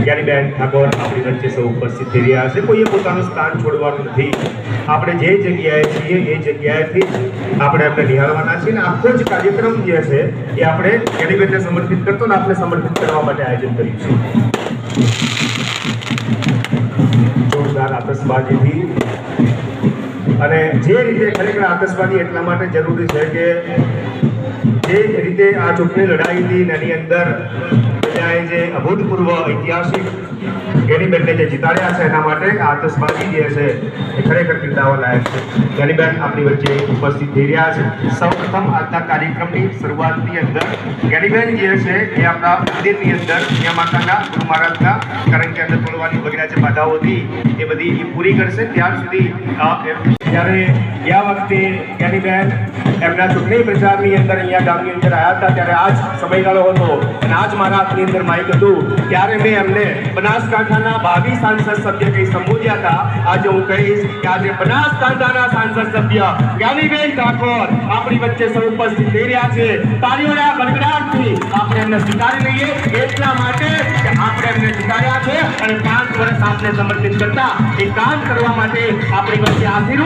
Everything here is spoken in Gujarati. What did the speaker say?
જ્ઞાનીબેન ઠાકોર આપણી વચ્ચે સૌ ઉપસ્થિત થઈ રહ્યા છે. કોઈએ પોતાનું સ્થાન છોડવાનું નથી. આપણે જે જગ્યાએ છીએ, એ જગ્યાએથી આપણે આપણે નિહાળવાના છીએ અને આખો જ કાર્યક્રમ જે છે, એ આપણે જ્ઞાનીબેનને સમર્પિત કરતો ને આપણે સમર્પિત કરવા માટે આયોજન કર્યું છે જોરદાર આતશબાજીથી. અને જે રીતે ખરેખર આતશબાજી એટલા માટે જરૂરી છે કે જે રીતે આ ચૂંટણી લડાઈ હતી એની અંદર પ્રજાએ જે અભૂતપૂર્વ ઐતિહાસિક ગેનીબેનને જે જીતાડ્યા છે, એના માટે આતશબાજી જે છે, એ ખરેખર બિરદાવવા લાયક છે. ગેનીબેન આપણી વચ્ચે ઉપસ્થિત થઈ રહ્યા છે. સૌ પ્રથમ આજના કાર્યક્રમની શરૂઆતની અંદર ગેનીબેન જે છે, એ આપણા મંદિરની અંદર માતાના, ગુરુ મહારાજના કારણ કે અંદર તોડવાની વગેરે બાધાઓ હતી, એ બધી પૂરી કરશે. ત્યાર સુધી જ્યારે ગયા વખતે જ્ઞાનીબેન એમના ચૂંટણી પ્રચારની અંદર અહીંયા ગામની અંદર આવ્યા હતા, ત્યારે આ જ સમયગાળો હતો. અને આ જ મારા હાથની અંદર માઇક હતું, ત્યારે મેં એમને બનાસકાંઠાના ભાવિ સાંસદ સભ્ય કંઈ સંબોધ્યા હતા. આજે હું કહીશ કે આજે બનાસકાંઠાના સાંસદ સભ્ય જ્ઞાનીબેન ઠાકોર આપણી વચ્ચે સૌ ઉપસ્થિત થઈ રહ્યા છે. તાળીઓના ગણગડાટથી આપણે એમને સ્વીકારી લઈએ. એટલા માટે કે આપણે એમને સ્વીકાર્યા છે અને પાંચ વર્ષ આપણે સમર્પિત કરતા. એ કામ કરવા માટે આપણી વચ્ચે આશીર્વાદ